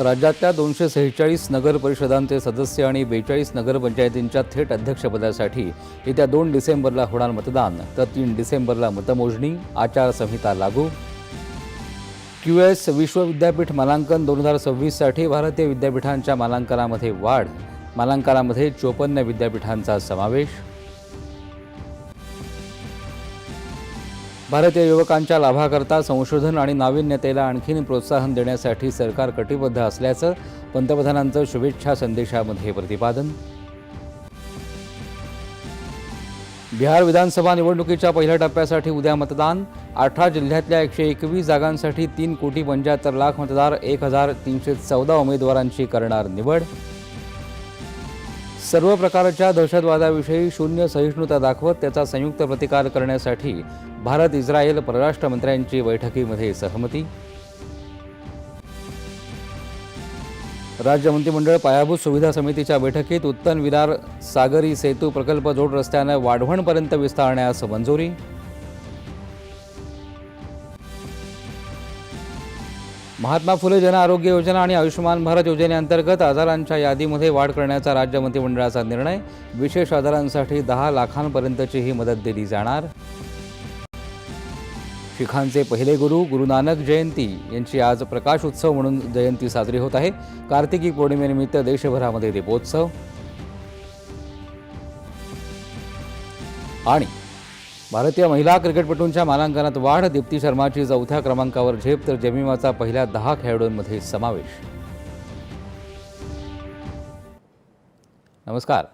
राज्यातल्या दोनशे सेहेचाळीस नगर परिषदांचे सदस्य आणि बेचाळीस नगरपंचायतींच्या थेट अध्यक्षपदासाठी येत्या दोन डिसेंबरला होणार मतदान. तर तीन डिसेंबरला मतमोजणी आचारसंहिता लागू. क्यू एस विश्व विद्यापीठ मानांकन दोन हजार सव्वीससाठी भारतीय विद्यापीठांच्या मानांकनामध्ये वाढ. मानांकनामध्ये चोपन्न विद्यापीठांचा समावेश. भारतीय युवकांच्या लाभाकरता संशोधन आणि नाविन्यतेला आणखीन प्रोत्साहन देण्यासाठी सरकार कटिबद्ध असल्याचं पंतप्रधानांचं शुभेच्छा संदेशामध्ये प्रतिपादन. बिहार विधानसभा निवडणुकीच्या पहिल्या टप्प्यासाठी उद्या मतदान. अठरा जिल्ह्यातल्या एकशे एकवीस जागांसाठी तीन कोटी पंच्याहत्तर लाख मतदार एक हजार तीनशे चौदा उमेदवारांची करणार निवड. सर्व प्रकारच्या दहशतवादाविषयी शून्य सहिष्णुता दाखवत त्याचा संयुक्त प्रतिकार करण्यासाठी भारत इस्रायल परराष्ट्र मंत्र्यांची बैठकीमध्ये सहमती. राज्य मंत्रिमंडळ पायाभूत सुविधा समितीच्या बैठकीत उत्तन विरार सागरी सेतू प्रकल्प जोड रस्त्यानं वाढवणपर्यंत विस्तारण्यास मंजुरी. महात्मा फुले जन आरोग्य योजना आणि आयुष्यमान भारत योजनेअंतर्गत आजारांच्या यादीमध्ये वाढ करण्याचा राज्य मंत्रिमंडळाचा निर्णय. विशेष आजारांसाठी दहा लाखांपर्यंतची ही मदत दिली जाणार. शिखांचे पहिले गुरु गुरु नानक जयंती यांची आज प्रकाश उत्सव म्हणून जयंती साजरी होत आहे. कार्तिकी पौर्णिमेनिमित्त देशभरामध्ये दीपोत्सव. आणि भारतीय महिला क्रिकेटपटूंच्या मानांकनात वाढ दीप्ती शर्माची चौथ्या क्रमांकावर झेप तर जेमिमाचा पहिल्या दहा खेळाडूंमध्ये समावेश. नमस्कार.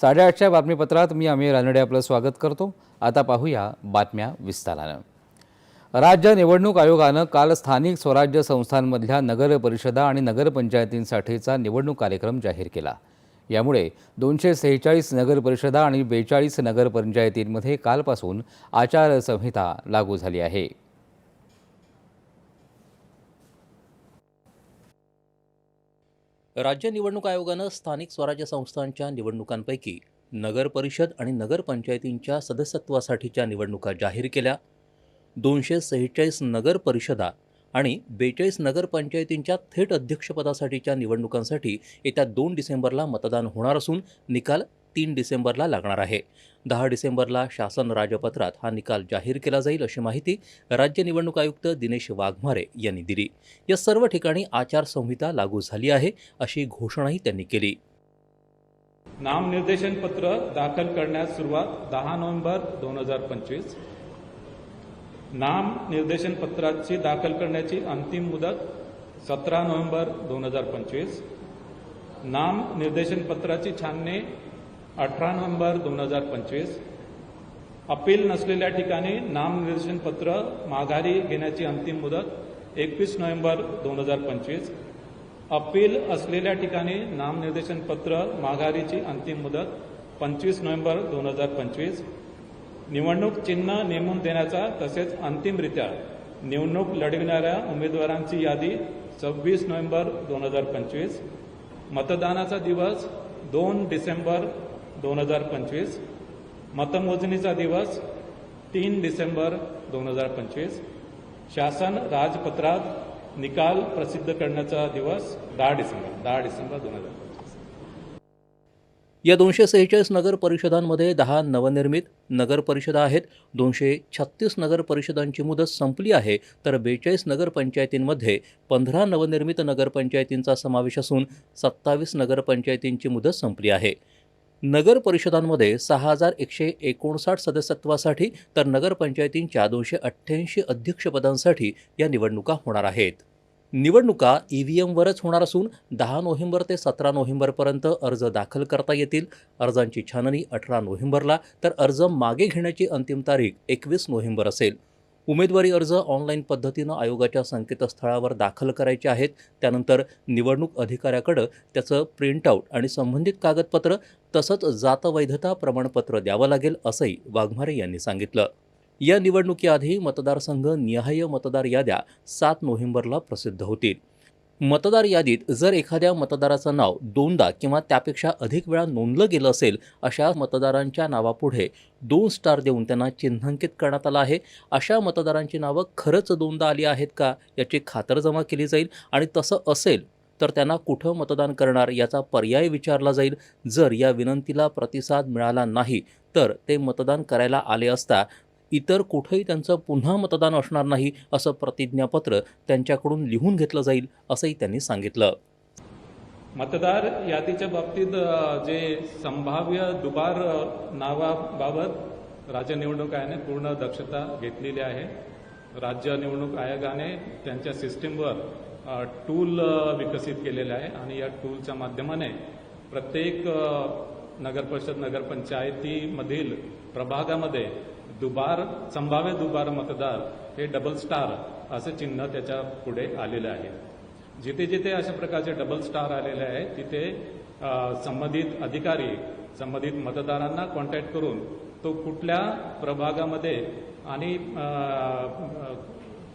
साडेआठच्या बातमीपत्रात मी अमीर रानडे आपलं स्वागत करतो. आता पाहूया बातम्या विस्तारानं. राज्य निवडणूक आयोगानं काल स्थानिक स्वराज्य संस्थांमधल्या नगर परिषदा आणि नगरपंचायतींसाठीचा निवडणूक कार्यक्रम जाहीर केला. यामुळे दोनशे सेहेचाळीस नगरपरिषदा आणि बेचाळीस नगरपंचायतींमध्ये कालपासून आचारसंहिता लागू झाली आहे. राज्य निवडणूक आयोगानं स्थानिक स्वराज्य संस्थांच्या निवडणुकांपैकी नगरपरिषद आणि नगरपंचायतींच्या सदस्यत्वासाठीच्या निवडणुका जाहीर केल्या. दोनशे सेहेचाळीस नगरपरिषदा आणि बेचाळीस नगरपंचायतींच्या थेट अध्यक्षपदासाठीच्या निवडणुकांसाठी येत्या दोन डिसेंबरला मतदान होणार असून निकाल तीन डिसेंबरला लागणार आहे. दहा डिसेंबरला शासन राजपत्रात हा निकाल जाहीर केला जाईल अशी माहिती राज्य निवडणूक आयुक्त दिनेश वाघमारे यांनी दिली. या सर्व ठिकाणी आचारसंहिता लागू झाली आहे अशी घोषणाही त्यांनी केली. नामनिर्देशन पत्र दाखल करण्यास सुरुवात दहा नोव्हेंबर दोन हजार पंचवीस. नाम निर्देशन पत्राची दाखल करण्याची अंतिम मुदत सतरा नोव्हेंबर दोन हजार पंचवीस. नाम निर्देशन पत्राची छाननी अठरा नोव्हेंबर दोन हजार पंचवीस. अपील नसलेल्या ठिकाणी नामनिर्देशन पत्र माघारी घेण्याची अंतिम मुदत एकवीस नोव्हेंबर दोन हजार पंचवीस. अपील असलेल्या ठिकाणी नामनिर्देशन पत्र माघारीची अंतिम मुदत पंचवीस नोव्हेंबर दोन हजार पंचवीस. निवडणूक चिन्ह नेमून देण्याचा तसेच अंतिमरित्या निवडणूक लढविणाऱ्या उमेदवारांची यादी सव्वीस नोव्हेंबर दोन हजार पंचवीस मतदानाचा दिवस दोन डिसेंबर दोन हजार पंचवीस मतमोजणीचा दिवस तीन डिसेंबर दोन हजार पंचवीस शासन राजपत्रात निकाल प्रसिद्ध करण्याचा दिवस दहा डिसेंबर दहा डिसेंबर दोन हजार पंचवीस. या दोनशे सेहेचाळीस नगर परिषदांमध्ये दहा नवनिर्मित नगर परिषदा आहेत. दोनशे छत्तीस नगर परिषदांची मुदत संपली आहे. तर बेचाळीस नगरपंचायतींमध्ये पंधरा नवनिर्मित नगरपंचायतींचा समावेश असून सत्तावीस नगरपंचायतींची मुदत संपली आहे. नगर परिषदांमध्ये सहा हजार एकशे एकोणसाठ सदस्यत्वासाठी तर नगरपंचायतींच्या दोनशे अठ्ठ्याऐंशी अध्यक्षपदांसाठी या निवडणुका होणार आहेत. निवडणुका ई व्ही एमवरच होणार असून दहा नोव्हेंबर ते सतरा नोव्हेंबरपर्यंत अर्ज दाखल करता येतील. अर्जांची छाननी अठरा नोव्हेंबरला तर अर्ज मागे घेण्याची अंतिम तारीख एकवीस नोव्हेंबर असेल. उमेदवारी अर्ज ऑनलाईन पद्धतीनं आयोगाच्या संकेतस्थळावर दाखल करायचे आहेत. त्यानंतर निवडणूक अधिकाऱ्याकडं त्याचं प्रिंटआउट आणि संबंधित कागदपत्र तसंच जातवैधता प्रमाणपत्र द्यावं लागेल असंही वाघमारे यांनी सांगितलं. या निवडणुकीआधी मतदारसंघ निहाय मतदार याद्या सात नोव्हेंबरला प्रसिद्ध होतील. मतदार यादीत जर एखाद्या मतदाराचं नाव दोनदा किंवा त्यापेक्षा अधिक वेळा नोंदलं गेलं असेल अशा मतदारांच्या नावापुढे दोन स्टार देऊन त्यांना चिन्हांकित करण्यात आलं आहे. अशा मतदारांची नावं खरंच दोनदा आली आहेत का याची खातरजमा केली जाईल आणि तसं असेल तर त्यांना कुठं मतदान करणार याचा पर्याय विचारला जाईल. जर या विनंतीला प्रतिसाद मिळाला नाही तर ते मतदान करायला आले असता इतर कुठंही त्यांचं पुन्हा मतदान असणार नाही असं प्रतिज्ञापत्र त्यांच्याकडून लिहून घेतलं जाईल असंही त्यांनी सांगितलं. मतदार यादीच्या बाबतीत जे संभाव्य दुबार नावाबाबत राज्य निवडणूक आयोगाने पूर्ण दक्षता घेतलेली आहे. राज्य निवडणूक आयोगाने त्यांच्या सिस्टीमवर टूल विकसित केलेलं आहे आणि या टूलच्या माध्यमाने प्रत्येक नगरपरिषद नगरपंचायतीमधील प्रभागामध्ये दुबार संभाव्य दुबार मतदार हे डबल स्टार असं चिन्ह त्याच्या पुढे आलेलं आहे. जिथे जिथे अशा प्रकारचे डबल स्टार आलेले आहे तिथे संबंधित अधिकारी संबंधित मतदारांना कॉन्टॅक्ट करून तो कुठल्या प्रभागामध्ये आणि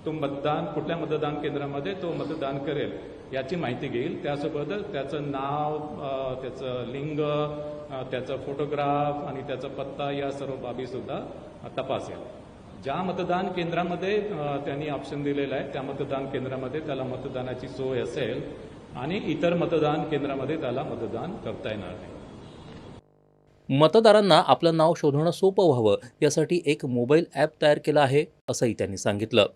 तो मतदान कुठल्या मतदान केंद्रामध्ये तो मतदान करेल याची माहिती घेईल. त्यासोबतच त्याचं नाव त्याचं लिंग त्याचा फोटोग्राफ आणि त्याचा पत्ता या सर्व बाबी सुद्धा तपासेल ज्या मतदान केंद्रामध्ये त्यांनी ऑप्शन दिलेलं आहे त्या मतदान केंद्रामध्ये त्याला मतदानाची सोय असेल आणि इतर मतदान केंद्रामध्ये त्याला मतदान करता येणार नाही. मतदारांना आपलं नाव शोधणं सोपं व्हावं यासाठी एक मोबाईल ॲप तयार केलं आहे असंही त्यांनी सांगितलं.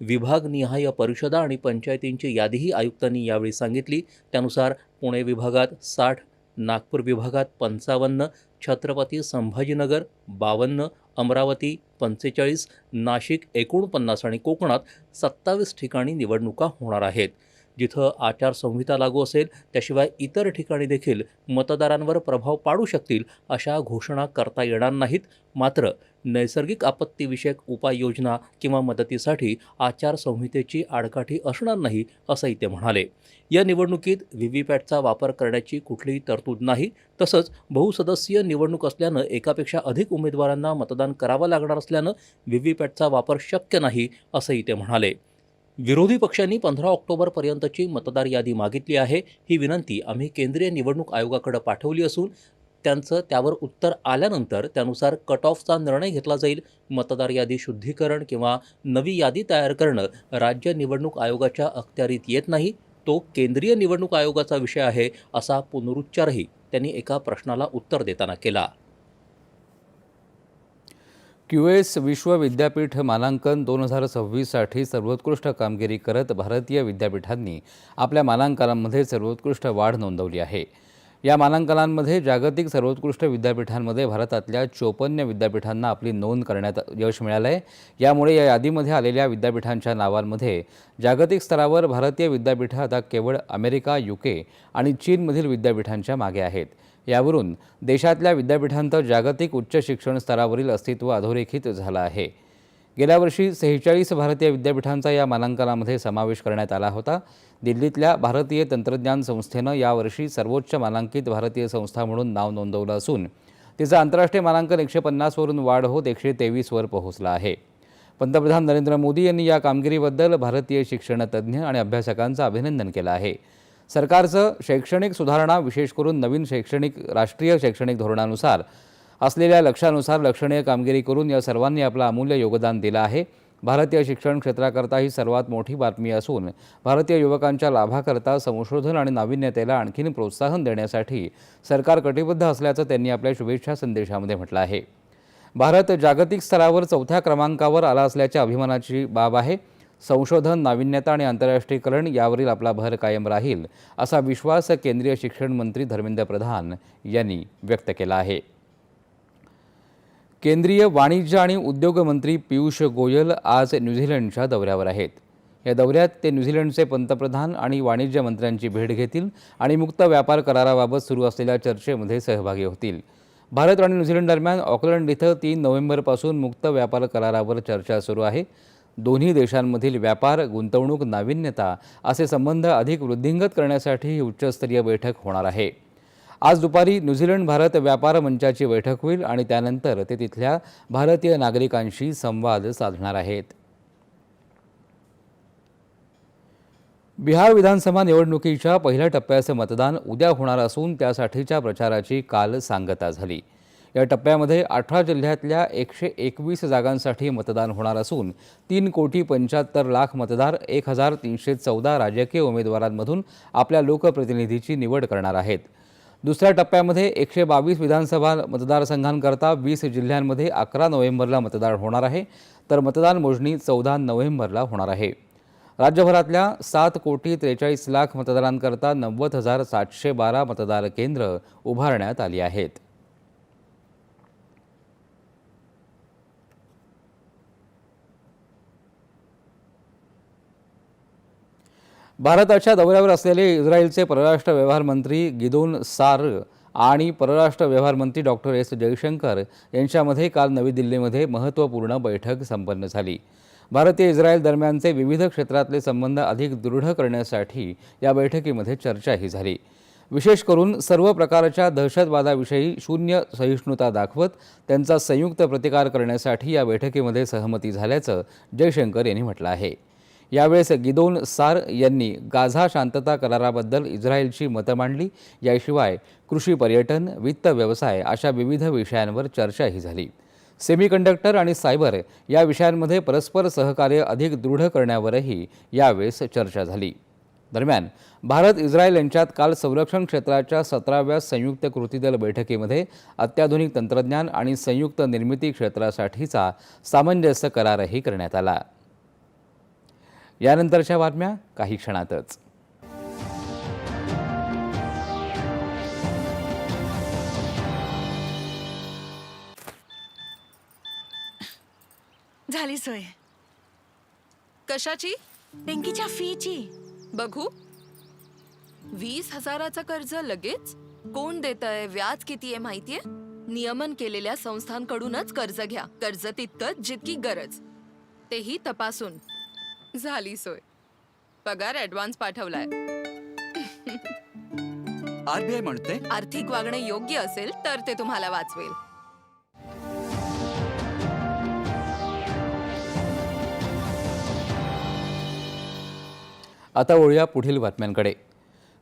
विभागनिहाय परिषदा आणि पंचायतींची यादीही आयुक्तांनी यावेळी सांगितली. त्यानुसार पुणे विभागात साठ नागपूर विभागात पंचावन्न छत्रपती संभाजीनगर बावन्न अमरावती पंचेचाळीस नाशिक एकोणपन्नास आणि कोकणात सत्तावीस ठिकाणी निवडणुका होणार आहेत. जिथं आचारसंहिता लागू असेल त्याशिवाय इतर ठिकाणी देखील मतदारांवर प्रभाव पाडू शकतील अशा घोषणा करता येणार नाहीत. मात्र नैसर्गिक आपत्तीविषयक उपाययोजना किंवा मदतीसाठी आचारसंहितेची आडकाठी असणार नाही असंही ते म्हणाले. या निवडणुकीत व्हीव्हीपॅटचा वापर करण्याची कुठलीही तरतूद नाही. तसंच बहुसदस्यीय निवडणूक असल्यानं एकापेक्षा अधिक उमेदवारांना मतदान करावं लागणार असल्यानं व्हीव्हीपॅटचा वापर शक्य नाही असंही ते म्हणाले. विरोधी पक्षांनी पंधरा ऑक्टोबरपर्यंतची मतदार यादी मागितली आहे. ही विनंती आम्ही केंद्रीय निवडणूक आयोगाकडे पाठवली असून त्यांचं त्यावर उत्तर आल्यानंतर त्यानुसार कट ऑफचा निर्णय घेतला जाईल. मतदार यादी शुद्धीकरण किंवा नवी यादी तयार करणं राज्य निवडणूक आयोगाच्या अखत्यारीत येत नाही. तो केंद्रीय निवडणूक आयोगाचा विषय आहे असा पुनरुच्चारही त्यांनी एका प्रश्नाला उत्तर देताना केला. क्यू एस विश्व विद्यापीठ मानांकन दोन हजार सव्वीससाठी सर्वोत्कृष्ट कामगिरी करत भारतीय विद्यापीठांनी आपल्या मानांकनांमध्ये सर्वोत्कृष्ट वाढ नोंदवली आहे. या मानांकनांमध्ये जागतिक सर्वोत्कृष्ट विद्यापीठांमध्ये भारतातल्या चोपन्न विद्यापीठांना आपली नोंद करण्यात यश मिळालं आहे यामुळे या यादीमध्ये आलेल्या विद्यापीठांच्या नावांमध्ये जागतिक स्तरावर भारतीय विद्यापीठं आता केवळ अमेरिका युके आणि चीनमधील विद्यापीठांच्या मागे आहेत. यावरून देशातल्या विद्यापीठांचं जागतिक उच्च शिक्षण स्तरावरील अस्तित्व अधोरेखित झालं आहे. गेल्या वर्षी सेहेचाळीस भारतीय विद्यापीठांचा या मानांकनामध्ये समावेश करण्यात आला होता. दिल्लीतल्या भारतीय तंत्रज्ञान संस्थेनं यावर्षी सर्वोच्च मानांकित भारतीय संस्था म्हणून नाव नोंदवलं असून तिचं आंतरराष्ट्रीय मानांकन एकशे पन्नासवरून वाढ होत एकशे तेवीसवर पोहोचलं आहे. पंतप्रधान नरेंद्र मोदी यांनी या कामगिरीबद्दल भारतीय शिक्षणतज्ज्ञ आणि अभ्यासकांचं अभिनंदन केलं आहे. सरकारचं शैक्षणिक सुधारणा विशेष करून नवीन शैक्षणिक राष्ट्रीय शैक्षणिक धोरणानुसार असलेल्या लक्ष्यानुसार लक्षणीय कामगिरी करून या सर्वांनी आपलं अमूल्य योगदान दिलं आहे. भारतीय शिक्षण क्षेत्राकरता ही सर्वात मोठी बातमी असून भारतीय युवकांच्या लाभाकरता संशोधन आणि नाविन्यतेला आणखीन प्रोत्साहन देण्यासाठी सरकार कटिबद्ध असल्याचं त्यांनी आपल्या शुभेच्छा संदेशामध्ये म्हटलं आहे. भारत जागतिक स्तरावर चौथ्या क्रमांकावर आला असल्याच्या अभिमानाची बाब आहे. संशोधन नाविन्यता आणि आंतरराष्ट्रीयकरण यावरील आपला भर कायम राहील असा विश्वास केंद्रीय शिक्षण मंत्री धर्मेंद्र प्रधान यांनी व्यक्त केला आहे. केंद्रीय वाणिज्य आणि उद्योग मंत्री पियुष गोयल आज न्यूझीलंडच्या दौऱ्यावर आहेत. या दौऱ्यात ते न्यूझीलंडचे पंतप्रधान आणि वाणिज्य मंत्र्यांची भेट घेतील आणि मुक्त व्यापार कराराबाबत सुरू असलेल्या चर्चेमध्ये सहभागी होतील. भारत आणि न्यूझीलंड दरम्यान ऑकलंड इथं तीन नोव्हेंबरपासून मुक्त व्यापार करारावर चर्चा सुरू आहे. दोन्ही देशांमधील व्यापार गुंतवणूक नाविन्यता असे संबंध अधिक वृद्धिंगत करण्यासाठी ही उच्चस्तरीय बैठक होणार आहे. आज दुपारी न्यूझीलंड भारत व्यापार मंचाची बैठक होईल आणि त्यानंतर ते तिथल्या भारतीय नागरिकांशी संवाद साधणार आहेत. बिहार विधानसभा निवडणुकीच्या पहिल्या टप्प्याचं मतदान उद्या होणार असून त्यासाठीच्या प्रचाराची काल सांगता झाली. या टप्प्यामध्ये अठरा जिल्ह्यातल्या एकशे एकवीस जागांसाठी मतदान होणार असून तीन कोटी पंच्याहत्तर लाख मतदार एक हजार तीनशे चौदा राजकीय उमेदवारांमधून आपल्या लोकप्रतिनिधीची निवड करणार आहेत. दुसऱ्या टप्प्यामध्ये एकशे बावीस विधानसभा मतदारसंघांकरता वीस जिल्ह्यांमध्ये अकरा नोव्हेंबरला मतदान होणार आहे तर मतदान मोजणी चौदा नोव्हेंबरला होणार आहे. राज्यभरातल्या सात कोटी त्रेचाळीस लाख मतदारांकरता नव्वद हजार सातशे बारा मतदार केंद्र उभारण्यात आली आहेत. भारताच्या दौऱ्यावर असलेले इस्रायलचे परराष्ट्र व्यवहार मंत्री गिदोन सार आणि परराष्ट्र व्यवहार मंत्री डॉक्टर एस जयशंकर यांच्यामध्ये काल नवी दिल्लीमध्ये महत्त्वपूर्ण बैठक संपन्न झाली. भारतीय इस्रायल दरम्यानचे विविध क्षेत्रातले संबंध अधिक दृढ करण्यासाठी या बैठकीमध्ये चर्चाही झाली. विशेष करून सर्व प्रकारच्या दहशतवादाविषयी शून्य सहिष्णुता दाखवत त्यांचा संयुक्त प्रतिकार करण्यासाठी या बैठकीमध्ये सहमती झाल्याचं जयशंकर यांनी म्हटलं आहे. यावेळेस गिदोन सार यांनी गाझा शांतता कराराबद्दल इस्रायलची मतं मांडली. याशिवाय कृषी पर्यटन वित्त व्यवसाय अशा विविध विषयांवर चर्चाही झाली. सेमीकंडक्टर आणि सायबर या विषयांमध्ये परस्पर सहकार्य अधिक दृढ करण्यावरही यावेळेस चर्चा झाली. दरम्यान भारत इस्रायल यांच्यात काल संरक्षण क्षेत्राच्या सतराव्या संयुक्त कृती दल बैठकीमध्ये अत्याधुनिक तंत्रज्ञान आणि संयुक्त निर्मिती क्षेत्रासाठीचा सामंजस्य करारही करण्यात आला. यानंतरच्या बातम्या काही क्षणातच. झाली सोय. कशाची? पिंकीच्या फीची. बघू. वीस हजाराचं कर्ज लगेच? कोण देत आहे व्याज किती आहे माहितीये? नियमन केलेल्या संस्थांकडूनच कर्ज घ्या. कर्ज तितकं जितकी गरज. तेही तपासून. झाली सोय. पगार ऍडव्हान्स पाठवलाय. आरबीआय म्हणते आर्थिक वागणे योग्य असेल तर ते तुम्हाला वाचवेल. आता वळूया पुढील बातम्यांकडे.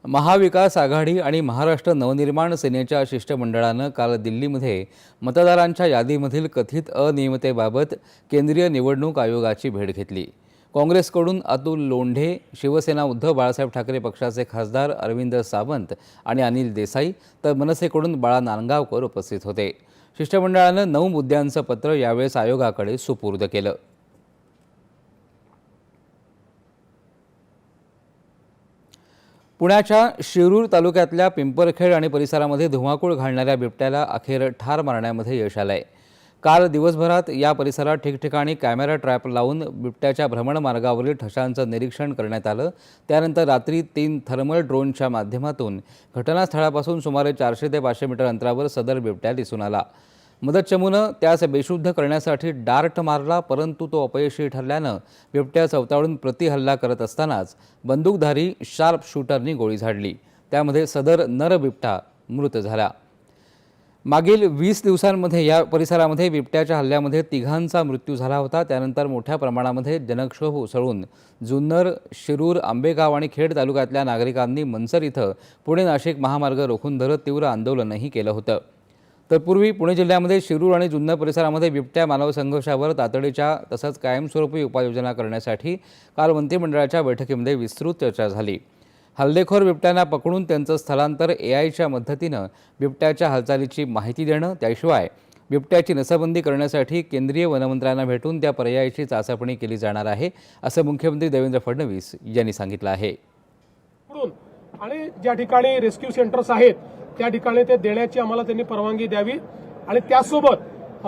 महाविकास आघाडी आणि महाराष्ट्र नवनिर्माण सेनेच्या शिष्टमंडळानं काल दिल्लीमध्ये मतदारांच्या यादीमधील कथित अनियमितेबाबत केंद्रीय निवडणूक आयोगाची भेट घेतली. काँग्रेसकडून अतुल लोंढे शिवसेना उद्धव बाळासाहेब ठाकरे पक्षाचे खासदार अरविंद सावंत आणि अनिल देसाई तर मनसेकडून बाळा नांदगावकर उपस्थित होते. शिष्टमंडळानं नऊ मुद्द्यांचं पत्र यावेळेस आयोगाकडे सुपूर्द केलं. पुण्याच्या शिरूर तालुक्यातल्या पिंपरखेड आणि परिसरामध्ये धुमाकूळ घालणाऱ्या बिबट्याला अखेर ठार मारण्यामध्ये यश आलं आहे काल दिवसभरात या परिसरात ठिकठिकाणी कॅमेरा ट्रॅप लावून बिबट्याच्या भ्रमणमार्गावरील ठशांचं निरीक्षण करण्यात आलं. त्यानंतर रात्री तीन थर्मल ड्रोनच्या माध्यमातून घटनास्थळापासून सुमारे चारशे ते पाचशे मीटर अंतरावर सदर बिबट्या दिसून आला. मदत चमूनं त्यास बेशुद्ध करण्यासाठी डार्ट मारला परंतु तो अपयशी ठरल्यानं बिबट्या चवताळून प्रतिहल्ला करत असतानाच बंदूकधारी शार्प शूटरनी गोळी झाडली. त्यामध्ये सदर नर बिबटा मृत झाला. मागील वीस दिवसांमध्ये या परिसरामध्ये बिबट्याच्या हल्ल्यामध्ये तिघांचा मृत्यू झाला होता. त्यानंतर मोठ्या प्रमाणामध्ये जनक्षोभ उसळून जुन्नर शिरूर आंबेगाव आणि खेड तालुक्यातल्या नागरिकांनी मनसर इथं पुणे नाशिक महामार्ग रोखून धरत तीव्र आंदोलनही केलं होतं. तत्पूर्वी पुणे जिल्ह्यामध्ये शिरूर आणि जुन्नर परिसरामध्ये बिबट्या मानव संघर्षावर तातडीच्या तसंच कायमस्वरूपी उपाययोजना करण्यासाठी काल मंत्रिमंडळाच्या बैठकीमध्ये विस्तृत चर्चा झाली. हल्लेखोर बिबट्यांना पकडून त्यांचं स्थलांतर ए आयच्या मदतीनं बिबट्याच्या हालचालीची माहिती देणं त्याशिवाय बिबट्याची नसबंदी करण्यासाठी केंद्रीय वनमंत्र्यांना भेटून त्या पर्यायाची चाचपणी केली जाणार आहे असं मुख्यमंत्री देवेंद्र फडणवीस यांनी सांगितलं आहे. आणि ज्या ठिकाणी रेस्क्यू सेंटर्स आहेत त्या ठिकाणी ते देण्याची आम्हाला त्यांनी परवानगी द्यावी. आणि त्यासोबत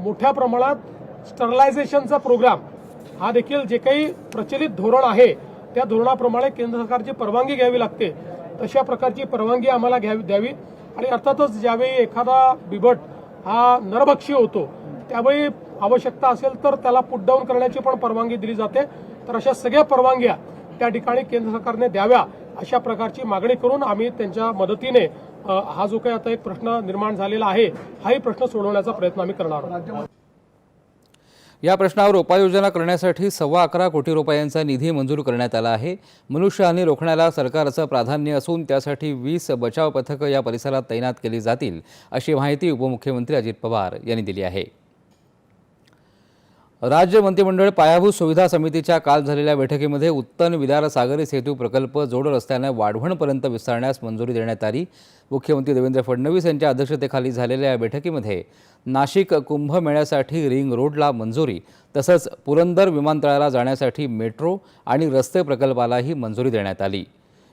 मोठ्या प्रमाणात स्टरलायझेशनचा प्रोग्राम हा देखील जे काही प्रचलित धोरण आहे त्या धोरणाप्रमाणे केंद्र सरकारची परवानगी घ्यावी लागते. तशा प्रकारची परवानगी आम्हाला घ्यावी द्यावी. आणि अर्थातच ज्यावेळी एखादा बिबट हा नरभक्षी होतो त्यावेळी आवश्यकता असेल तर त्याला पुट डाऊन करण्याची पण परवानगी दिली जाते. तर अशा सगळ्या परवानग्या त्या ठिकाणी केंद्र सरकारने द्याव्या अशा प्रकारची मागणी करून आम्ही त्यांच्या मदतीने हा जो काही आता एक प्रश्न निर्माण झालेला आहे हाही प्रश्न सोडवण्याचा प्रयत्न आम्ही करणार आहोत. या प्रश्नावर उपाययोजना करण्यासाठी सव्वा अकरा कोटी रुपयांचा निधी मंजूर करण्यात आला आहे. मनुष्यहानी रोखण्याला सरकारचं प्राधान्य असून त्यासाठी वीस बचाव पथकं या परिसरात तैनात केली जातील अशी माहिती उपमुख्यमंत्री अजित पवार यांनी दिली आहे. राज्य मंत्रिमंडळ पायाभूत सुविधा समितीच्या काल झालेल्या बैठकीमध्ये उत्तन विदार सागरी सेतू प्रकल्प जोड रस्त्यानं वाढवणपर्यंत विस्तारण्यास मंजुरी देण्यात आली. मुख्यमंत्री देवेंद्र फडणवीस यांच्या अध्यक्षतेखाली झालेल्या या बैठकीमध्ये नाशिक कुंभमेळ्यासाठी रिंग रोडला मंजुरी तसंच पुरंदर विमानतळाला जाण्यासाठी मेट्रो आणि रस्ते प्रकल्पालाही मंजुरी देण्यात आली.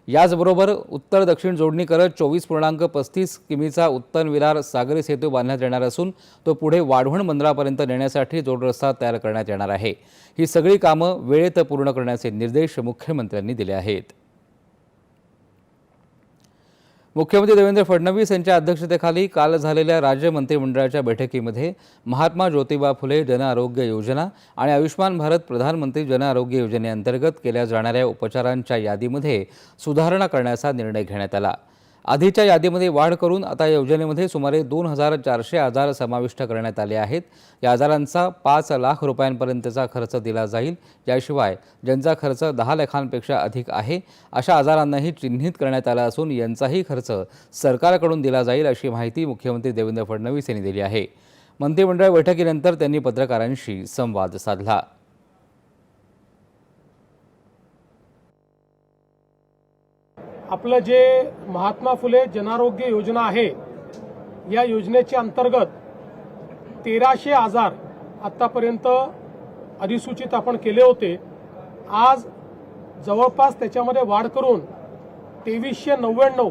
याचबरोबर उत्तर दक्षिण जोडणी करत चोवीस पूर्णांक पस्तीस किमीचा उत्तर विरार सागरी सेतू बांधण्यात येणार असून तो पुढे वाढवण बंदरापर्यंत नेण्यासाठी जोडरस्ता तयार करण्यात येणार आहे. ही सगळी कामं वेळेत पूर्ण करण्याचे निर्देश मुख्यमंत्र्यांनी दिले आहेत. मुख्यमंत्री देवेंद्र फडणवीस यांच्या अध्यक्षतेखाली काल झालेल्या राज्य मंत्रिमंडळाच्या बैठकीमध्ये महात्मा ज्योतिबा फुले जन आरोग्य योजना आणि आयुष्मान भारत प्रधानमंत्री जन आरोग्य योजनेअंतर्गत केल्या जाणाऱ्या उपचारांच्या यादीमध्ये सुधारणा करण्याचा निर्णय घेण्यात आला. आधीच्या यादीमध्ये वाढ करून आता या योजनेमध्ये सुमारे दोन हजार चारशे आजार समाविष्ट करण्यात आले आहेत. या आजारांचा पाच लाख रुपयांपर्यंतचा खर्च दिला जाईल. याशिवाय ज्यांचा खर्च दहा लाखांपेक्षा अधिक आहे अशा आजारांनाही चिन्हित करण्यात आला असून यांचाही खर्च सरकारकडून दिला जाईल अशी माहिती मुख्यमंत्री देवेंद्र फडणवीस यांनी दिली आहे. मंत्रिमंडळ बैठकीनंतर त्यांनी पत्रकारांशी संवाद साधला. आपलं जे महात्मा फुले जनारोग्य योजना आहे या योजनेच्या अंतर्गत तेराशे आजार आतापर्यंत अधिसूचित आपण केले होते. आज जवळपास त्याच्यामध्ये वाढ करून तेवीसशे नव्याण्णव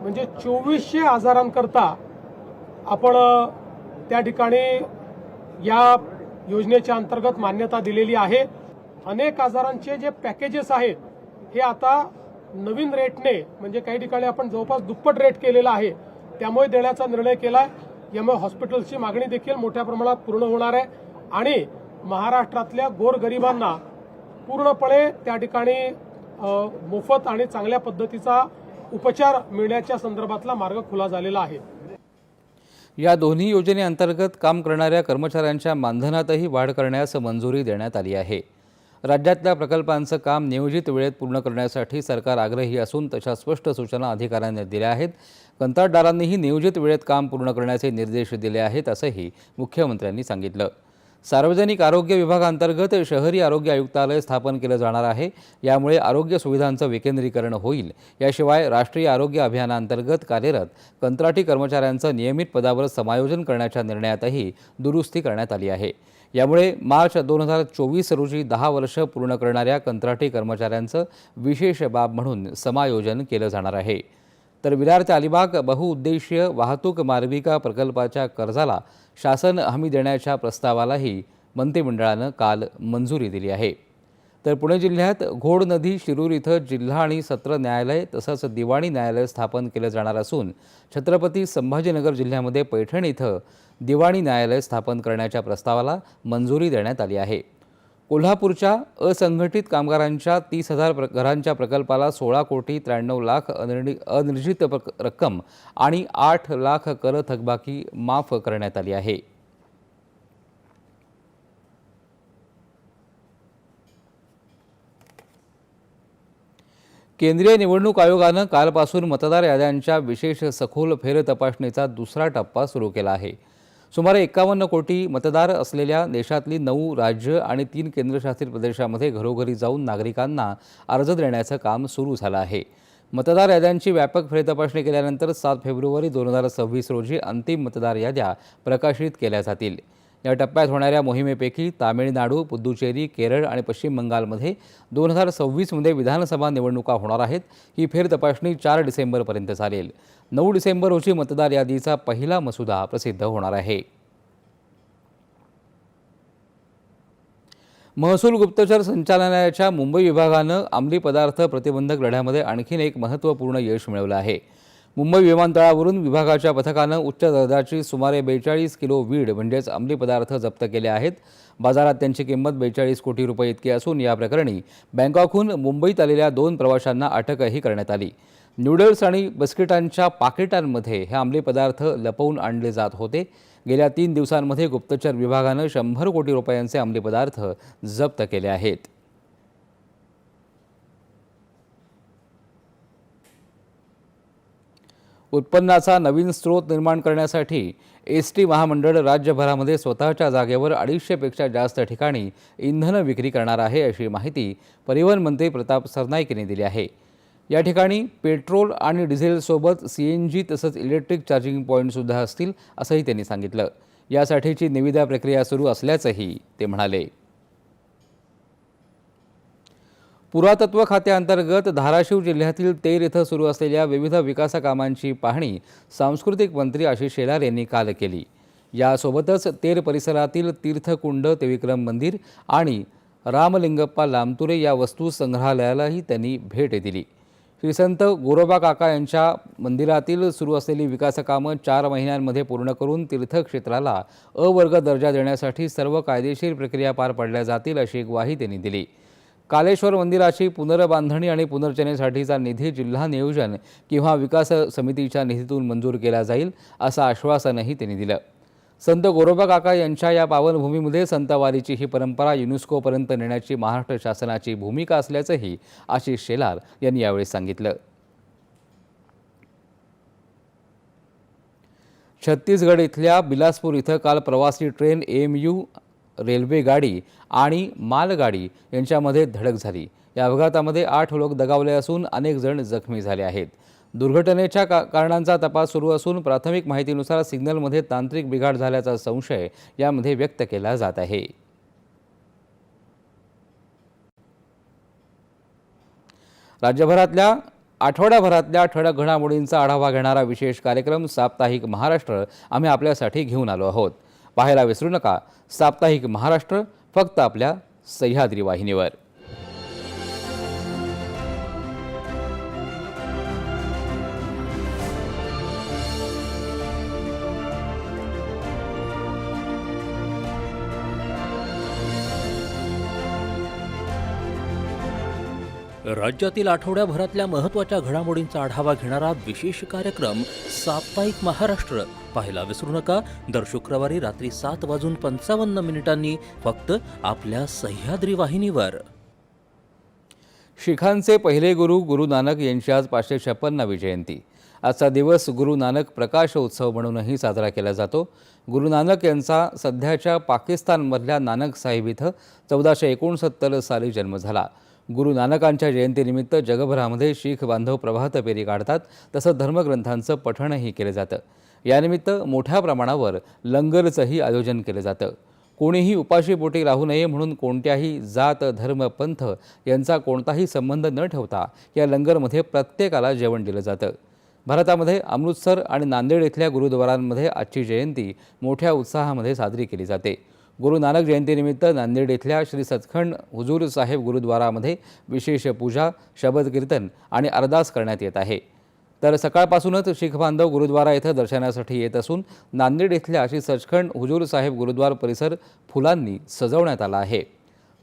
म्हणजे चोवीसशे आजारांकरता आपण त्या ठिकाणी या योजनेच्या अंतर्गत मान्यता दिलेली आहे. अनेक आजारांचे जे पॅकेजेस आहेत हे आता नवीन रेटने म्हणजे काही ठिकाणी आपण जवळपास दुप्पट रेट केलेला आहे त्यामुळे देण्याचा निर्णय केला आहे यामुळे हॉस्पिटल्सची मागणी देखील मोठ्या प्रमाणात पूर्ण होणार आहे. आणि महाराष्ट्रातल्या गोरगरिबांना पूर्णपणे त्या ठिकाणी मोफत आणि चांगल्या पद्धतीचा उपचार मिळण्याच्या संदर्भातला मार्ग खुला झालेला आहे. या दोन्ही योजनेअंतर्गत काम करणाऱ्या कर्मचाऱ्यांच्या मानधनातही वाढ करण्यास मंजुरी देण्यात आली आहे. राज्यातल्या प्रकल्पांचं काम नियोजित वेळेत पूर्ण करण्यासाठी सरकार आग्रही असून तशा स्पष्ट सूचना अधिकाऱ्यांनी दिल्या आहेत. कंत्राटदारांनीही नियोजित वेळेत काम पूर्ण करण्याचे निर्देश दिले आहेत असंही मुख्यमंत्र्यांनी सांगितलं. सार्वजनिक आरोग्य विभागांतर्गत शहरी आरोग्य आयुक्तालय स्थापन केलं जाणार आहे. यामुळे आरोग्य सुविधांचं विकेंद्रीकरण होईल. याशिवाय राष्ट्रीय आरोग्य अभियानांतर्गत कार्यरत कंत्राटी कर्मचाऱ्यांचं नियमित पदावर समायोजन करण्याच्या निर्णयातही दुरुस्ती करण्यात आली आहे. यामुळे मार्च दोन हजार चोवीस रोजी दहा वर्ष पूर्ण करणाऱ्या कंत्राटी कर्मचाऱ्यांचं विशेष बाब म्हणून समायोजन केलं जाणार आहे. तर विरार ते अलिबाग बहुउद्देशीय वाहतूक मार्गिका प्रकल्पाच्या कर्जाला शासन हमी देण्याच्या प्रस्तावालाही मंत्रिमंडळानं काल मंजुरी दिली आहे. तर पुणे जिल्ह्यात घोड नदी शिरूर इथं जिल्हा आणि सत्र न्यायालय तसंच दिवाणी न्यायालय स्थापन केलं जाणार असून छत्रपती संभाजीनगर जिल्ह्यामध्ये पैठण इथं दिवाणी न्यायालय स्थापन करण्याच्या प्रस्तावाला मंजुरी देण्यात आली आहे. कोल्हापूरच्या असंघटित कामगारांच्या तीस हजार प्र घरांच्या प्रकल्पाला सोळा कोटी त्र्याण्णव लाख अनिर्णि अनिर्जित रक्कम आणि आठ लाख कर थकबाकी माफ करण्यात आली आहे. केंद्रीय निवडणूक आयोगानं कालपासून मतदार याद्यांच्या विशेष सखोल फेरतपासणीचा दुसरा टप्पा सुरू केला आहे. सुमारे एकावन्न कोटी मतदार असलेल्या देशातली नऊ राज्य आणि तीन केंद्रशासित प्रदेशामध्ये घरोघरी जाऊन नागरिकांना अर्ज देण्याचं काम सुरू झालं आहे. मतदार याद्यांची व्यापक फेरतपासणी केल्यानंतर सात फेब्रुवारी दोन हजार सव्वीस रोजी अंतिम मतदार याद्या प्रकाशित केल्या जातील. या टप्प्यात होणाऱ्या मोहिमेपैकी तामिळनाडू पुद्दुचेरी केरळ आणि पश्चिम बंगालमध्ये दोन हजार सव्वीसमध्ये विधानसभा निवडणुका होणार आहेत. ही फेरतपासणी चार डिसेंबरपर्यंत चालेल. नऊ डिसेंबर रोजी मतदार यादीचा पहिला मसुदा प्रसिद्ध होणार आहे. महसूल गुप्तचर संचालनालयाच्या मुंबई विभागानं अंमली पदार्थ प्रतिबंधक लढ्यामध्ये आणखीन एक महत्त्वपूर्ण यश मिळवलं आहे. मुंबई विमानतळावरून विभागाच्या पथकानं उच्च दर्जाची सुमारे बेचाळीस किलो वीड म्हणजेच अंमली पदार्थ जप्त केले आहेत. बाजारात त्यांची किंमत बेचाळीस कोटी रुपये इतकी असून या प्रकरणी बँकॉकहून मुंबईत आलेल्या दोन प्रवाशांना अटकही करण्यात आली. नूडल्स आणि बिस्किटांच्या पाकिटांमध्ये हे अंमली पदार्थ लपवून आणले जात होते. गेल्या तीन दिवसांमध्ये गुप्तचर विभागानं शंभर कोटी रुपयांचे अंमली पदार्थ जप्त केले आहेत. उत्पन्नाचा नवीन स्रोत निर्माण करण्यासाठी एस टी महामंडळ राज्यभरामध्ये स्वतःच्या जागेवर अडीचशेपेक्षा जास्त ठिकाणी इंधन विक्री करणार आहे अशी माहिती परिवहन मंत्री प्रताप सरनाईक यांनी दिली आहे. या ठिकाणी पेट्रोल आणि डिझेलसोबत सी एन जी तसंच इलेक्ट्रिक चार्जिंग पॉईंटसुद्धा असतील असंही त्यांनी सांगितलं. यासाठीची निविदा प्रक्रिया सुरू असल्याचंही ते म्हणाले. पुरातत्व खात्याअंतर्गत धाराशिव जिल्ह्यातील तेर इथं सुरू असलेल्या विविध विकासकामांची पाहणी सांस्कृतिक मंत्री आशिष शेलार यांनी काल केली. यासोबतच तेर परिसरातील तीर्थकुंड त्रिविक्रम मंदिर आणि रामलिंगप्पा लामतुरे या वस्तू संग्रहालयालाही त्यांनी भेट दिली. श्री संत गोरोबा काका यांच्या मंदिरातील सुरू असलेली विकासकामं चार महिन्यांमध्ये पूर्ण करून तीर्थक्षेत्राला अवर्ग दर्जा देण्यासाठी सर्व कायदेशीर प्रक्रिया पार पाडल्या जातील अशी ग्वाही त्यांनी दिली. कालेश्वर मंदिराची पुनर्बांधणी आणि पुनर्रचनेसाठीचा निधी जिल्हा नियोजन किंवा विकास समितीच्या निधीतून मंजूर केला जाईल असं आश्वासनही त्यांनी दिलं. संत गोरोबा काका यांच्या या पावनभूमीमध्ये संतवारीची ही परंपरा युनेस्कोपर्यंत नेण्याची महाराष्ट्र शासनाची भूमिका असल्याचंही आशिष शेलार यांनी यावेळी सांगितलं. छत्तीसगड इथल्या बिलासपूर इथं काल प्रवासी ट्रेन एम यू रेल्वे गाडी आणि मालगाडी यांच्यामध्ये धडक झाली. या अपघातामध्ये आठ लोक दगावले असून अनेक जण जखमी झाले आहेत. दुर्घटनेच्या का कारणांचा तपास सुरू असून प्राथमिक माहितीनुसार सिग्नलमध्ये तांत्रिक बिघाड झाल्याचा संशय यामध्ये व्यक्त केला जात आहे. राज्यभरातल्या आठवड्याभरातल्या ठळक घडामोडींचा आढावा घेणारा विशेष कार्यक्रम साप्ताहिक महाराष्ट्र आम्ही आपल्यासाठी घेऊन आलो आहोत. पाहायला विसरू नका साप्ताहिक महाराष्ट्र फक्त आपल्या सह्याद्री वाहिनीवर. राज्यातील आठवड्याभरातल्या महत्त्वाच्या घडामोडींचा आढावा घेणारा विशेष कार्यक्रम साप्ताहिक महाराष्ट्र. पाहायला विसरू नका. दर शुक्रवारी रात्री सात वाजून पंचावन्न मिनिटांनी फक्त आपल्या सह्याद्री वाहिनीवर. शिखांचे पहिले गुरु गुरु नानक यांची आज पाचशे छप्पन्नावी जयंती. आजचा दिवस गुरु नानक प्रकाश उत्सव म्हणूनही साजरा केला जातो. गुरु नानक यांचा सध्याच्या पाकिस्तानमधल्या नानक साहिब इथं चौदाशे एकोणसत्तर साली जन्म झाला. गुरु नानकांच्या जयंतीनिमित्त जगभरामध्ये शीख बांधव प्रभात फेरी काढतात तसं धर्मग्रंथांचं पठणही केलं जातं. यानिमित्त मोठ्या प्रमाणावर लंगरचंही आयोजन केलं जातं. कोणीही उपाशीपोटी राहू नये म्हणून कोणत्याही जात धर्म पंथ यांचा कोणताही संबंध न ठेवता या लंगरमध्ये प्रत्येकाला जेवण दिलं जातं. भारतामध्ये अमृतसर आणि नांदेड इथल्या गुरुद्वारांमध्ये आजची जयंती मोठ्या उत्साहामध्ये साजरी केली जाते. गुरु नानक जयंतीनिमित्त नांदेड इथल्या श्री सचखंड हुजूर साहेब गुरुद्वारामध्ये विशेष पूजा शबद कीर्तन आणि अरदास करण्यात येत आहे. तर सकाळपासूनच शीख बांधव गुरुद्वारा इथं दर्शनासाठी येत असून नांदेड इथल्या श्री सचखंड हुजूर साहेब गुरुद्वार परिसर फुलांनी सजवण्यात आला आहे.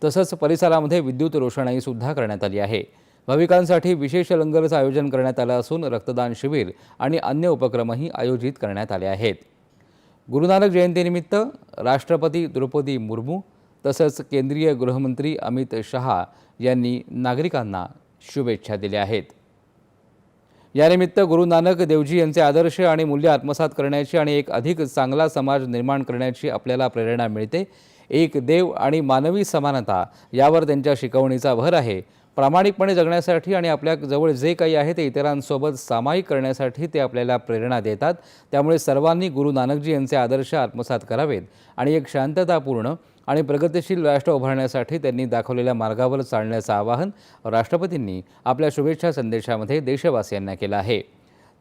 तसंच परिसरामध्ये विद्युत रोषणाईसुद्धा करण्यात आली आहे. भाविकांसाठी विशेष लंगरचं आयोजन करण्यात आलं असून रक्तदान शिबिर आणि अन्य उपक्रमही आयोजित करण्यात आले आहेत. गुरुनानक जयंतीनिमित्त राष्ट्रपती द्रौपदी मुर्मू तसंच केंद्रीय गृहमंत्री अमित शहा यांनी नागरिकांना शुभेच्छा दिल्या आहेत. यानिमित्त गुरु नानक देवजी यांचे आदर्श आणि मूल्य आत्मसात करण्याची आणि एक अधिक चांगला समाज निर्माण करण्याची आपल्याला प्रेरणा मिळते. एक देव आणि मानवी समानता यावर त्यांच्या शिकवणीचा भर आहे. प्रामाणिकपणे जगण्यासाठी आणि आपल्या जवळ जे काही आहे ते इतरांसोबत सामायिक करण्यासाठी ते आपल्याला प्रेरणा देतात. त्यामुळे सर्वांनी गुरु नानकजी यांचे आदर्श आत्मसात करावेत आणि एक शांततापूर्ण आणि प्रगतिशील राष्ट्र उभारण्यासाठी त्यांनी दाखवलेल्या मार्गावर चालण्याचं आवाहन राष्ट्रपतींनी आपल्या शुभेच्छा संदेशामध्ये देशवासियांना केलं आहे.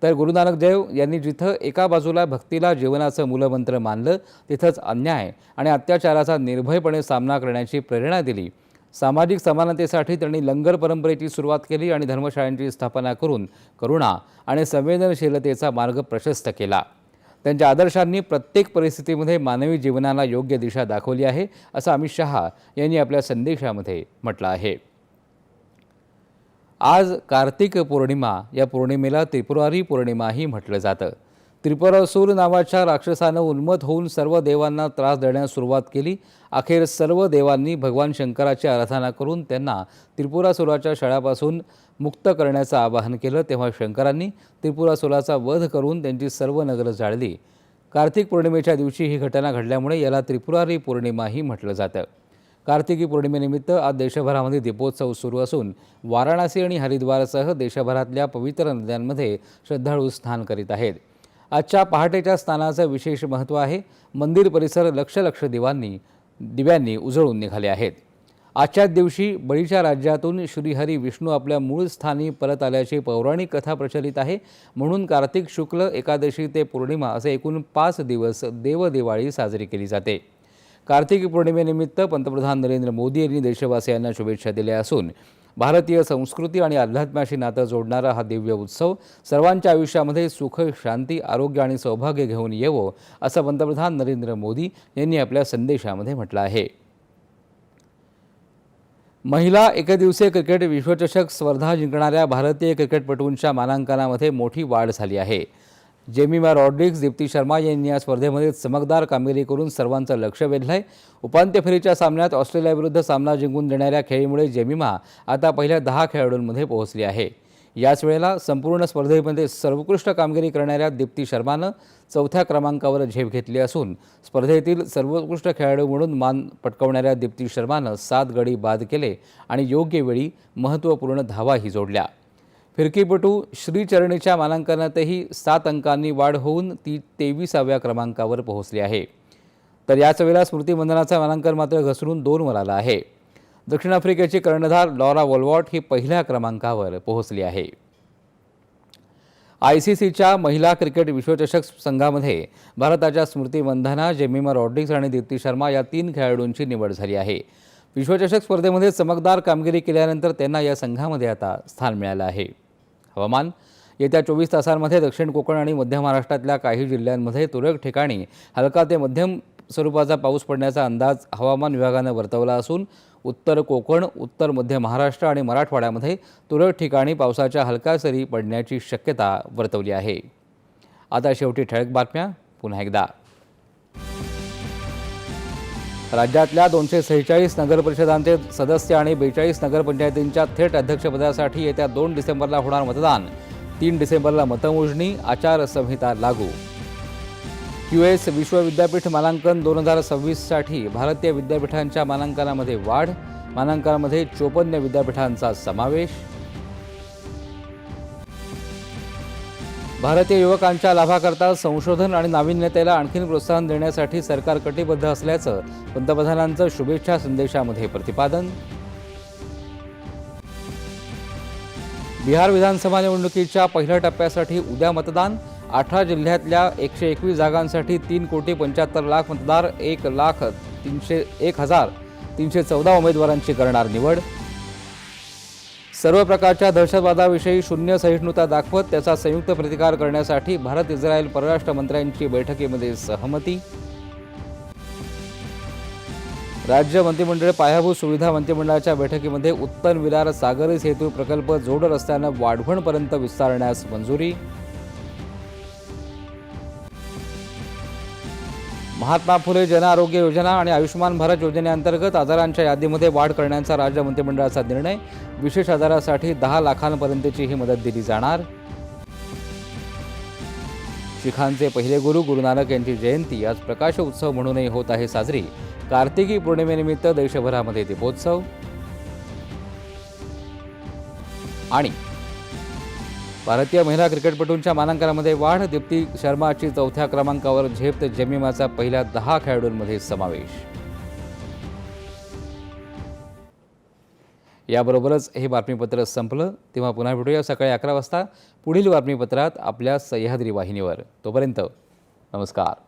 तर गुरु नानक देव यांनी जिथं एका बाजूला भक्तीला जीवनाचं मूलमंत्र मानलं तिथंच अन्याय आणि अत्याचाराचा निर्भयपणे सामना करण्याची प्रेरणा दिली. सामाजिक समानतेसाठी त्यांनी लंगर परंपरेची सुरुवात केली आणि धर्मशाळांची स्थापना करून करुणा आणि संवेदनशीलतेचा मार्ग प्रशस्त केला. त्यांच्या आदर्शांनी प्रत्येक परिस्थितीमध्ये मानवी जीवनाला योग्य दिशा दाखवली आहे असं अमित शहा यांनी आपल्या संदेशामध्ये म्हटलं आहे. आज कार्तिक पौर्णिमा या पौर्णिमेला त्रिपुरारी पौर्णिमाही म्हटलं जातं. त्रिपुरासूर नावाच्या राक्षसानं उन्मत होऊन सर्व देवांना त्रास देण्यास सुरुवात केली. अखेर सर्व देवांनी भगवान शंकराची आराधना करून त्यांना त्रिपुरासुराच्या शाळापासून मुक्त करण्याचं आवाहन केलं. तेव्हा शंकरांनी त्रिपुरासुराचा वध करून त्यांची सर्व नगरं जाळली. कार्तिक पौर्णिमेच्या दिवशी ही घटना घडल्यामुळे याला त्रिपुरारी पौर्णिमाही म्हटलं जातं. कार्तिकी पौर्णिमेनिमित्त आज देशभरामध्ये दीपोत्सव सुरू असून वाराणसी आणि हरिद्वारसह देशभरातल्या पवित्र नद्यांमध्ये श्रद्धाळू स्नान करीत आहेत. आजच्या पहाटेच्या स्नानाचं विशेष महत्त्व आहे. मंदिर परिसर लक्ष लक्ष दिवांनी दिव्यांनी उजळून निघाले आहेत. आजच्याच दिवशी बळीच्या राज्यातून श्रीहरी विष्णू आपल्या मूळ स्थानी परत आल्याची पौराणिक कथा प्रचलित आहे. म्हणून कार्तिक शुक्ल एकादशी ते पौर्णिमा असे एकूण पाच दिवस देवदिवाळी साजरी केली जाते. कार्तिकी पौर्णिमेनिमित्त पंतप्रधान नरेंद्र मोदी यांनी देशवासियांना शुभेच्छा दिल्या असून भारतीय संस्कृती आणि अध्यात्माशी नातं जोडणारा हा दिव्य उत्सव सर्वांच्या आयुष्यामध्ये सुख शांती आरोग्य आणि सौभाग्य घेऊन येवो असं पंतप्रधान नरेंद्र मोदी यांनी आपल्या संदेशामध्ये म्हटलं आहे. महिला एकदिवसीय क्रिकेट विश्वचषक स्पर्धा जिंकणाऱ्या भारतीय क्रिकेटपटूंच्या मानांकनामध्ये मोठी वाढ झाली आहे. जेमिमा रॉड्रिक्स दीप्ती शर्मा यांनी या स्पर्धेमध्ये चमकदार कामगिरी करून सर्वांचं लक्ष वेधलंय. उपांत्य फेरीच्या सामन्यात ऑस्ट्रेलियाविरुद्ध सामना जिंकून देणाऱ्या खेळीमुळे जेमिमा आता पहिल्या दहा खेळाडूंमध्ये पोहोचली आहे. याच वेळेला संपूर्ण स्पर्धेमध्ये सर्वोत्कृष्ट कामगिरी करणाऱ्या दीप्ती शर्मानं चौथ्या क्रमांकावर झेप घेतली असून स्पर्धेतील सर्वोत्कृष्ट खेळाडू म्हणून मान पटकवणाऱ्या दीप्ती शर्मानं सात गडी बाद केले आणि योग्य वेळी महत्त्वपूर्ण धावाही जोडल्या. फिरकीपटू श्रीचरणीच्या मानांकनातही सात अंकांनी वाढ होऊन ती तेविसाव्या क्रमांकावर पोहोचली आहे. तर याच वेळेला स्मृती मानांकन मात्र घसरून दोनवर आलं आहे. दक्षिण आफ्रिकेची कर्णधार लॉरा वॉलवॉट ही पहिल्या क्रमांकावर पोहोचली आहे. आय सी सीच्या महिला क्रिकेट विश्वचषक संघामध्ये भारताच्या स्मृती मंधना जेमिमा रॉड्रिक्स आणि दीप्ती शर्मा या तीन खेळाडूंची निवड झाली आहे. विश्वचषक स्पर्धेमध्ये चमकदार कामगिरी केल्यानंतर त्यांना या संघामध्ये आता स्थान मिळालं आहे. हवामान. येत्या चोवीस तासांमध्ये दक्षिण कोकण आणि मध्य महाराष्ट्रातल्या काही जिल्ह्यांमध्ये तुरळक ठिकाणी हलका ते मध्यम स्वरूपाचा पाऊस पडण्याचा अंदाज हवामान विभागानं वर्तवला असून उत्तर कोकण उत्तर मध्य महाराष्ट्र आणि मराठवाड्यामध्ये तुरळक ठिकाणी पावसाच्या हलका सरी पडण्याची शक्यता वर्तवली आहे. आता शेवटी ठळक बातम्या. पुन्हा एकदा. राज्यातल्या दोनशे सेहेचाळीस नगरपरिषदांचे सदस्य आणि बेचाळीस नगरपंचायतींच्या थेट अध्यक्षपदासाठी येत्या दोन डिसेंबरला होणार मतदान. तीन डिसेंबरला मतमोजणी आचारसंहिता लागू. क्यू एस विश्वविद्यापीठ मानांकन दोन हजार सव्वीससाठी भारतीय विद्यापीठांच्या मानांकनामध्ये वाढ मानांकनामध्ये चोपन्न विद्यापीठांचा समावेश भारतीय युवकांच्या लाभाकरता संशोधन आणि नाविन्यतेला आणखीन प्रोत्साहन देण्यासाठी सरकार कटिबद्ध असल्याचं पंतप्रधानांचं शुभेच्छा संदेशामध्ये प्रतिपादन. बिहार विधानसभा निवडणुकीच्या पहिल्या टप्प्यासाठी उद्या मतदान. अठरा जिल्ह्यातल्या एकशे एकवीस जागांसाठी तीन कोटी पंच्याहत्तर लाख मतदार एक लाख तीनशे एक हजार तीनशे चौदा उमेदवारांची करणार निवड. सर्व प्रकारच्या दहशतवादाविषयी शून्य सहिष्णुता दाखवत त्याचा संयुक्त प्रतिकार करण्यासाठी भारत इस्रायल परराष्ट्र मंत्र्यांची बैठकीमध्ये सहमती. राज्य मंत्रिमंडळ पायाभूत सुविधा मंत्रिमंडळाच्या बैठकीमध्ये उत्तन विरार सागरी सेतू प्रकल्प जोड रस्त्यानं वाढवणपर्यंत विस्तारण्यास मंजुरी. महात्मा फुले जन आरोग्य योजना आणि आयुष्यमान भारत योजनेअंतर्गत आजारांच्या यादीमध्ये वाढ करण्याचा राज्य मंत्रिमंडळाचा निर्णय. विशेष आजारासाठी दहा लाखांपर्यंतची ही मदत दिली जाणार. शिखांचे पहिले गुरु गुरु नानक यांची जयंती आज प्रकाश उत्सव म्हणूनही होत आहे साजरी. कार्तिकी पौर्णिमेनिमित्त देशभरामध्ये दीपोत्सव. आणि भारतीय महिला क्रिकेटपटूंच्या मानांकनामध्ये वाढ दीप्ती शर्माची चौथ्या क्रमांकावर झेप तर जमीमाचा पहिल्या दहा खेळाडूंमध्ये समावेश. याबरोबरच हे बातमीपत्र संपलं. तेव्हा पुन्हा भेटूया सकाळी अकरा वाजता. पुढील बातमीपत्रात आपल्या सह्याद्री वाहिनीवर. तोपर्यंत नमस्कार.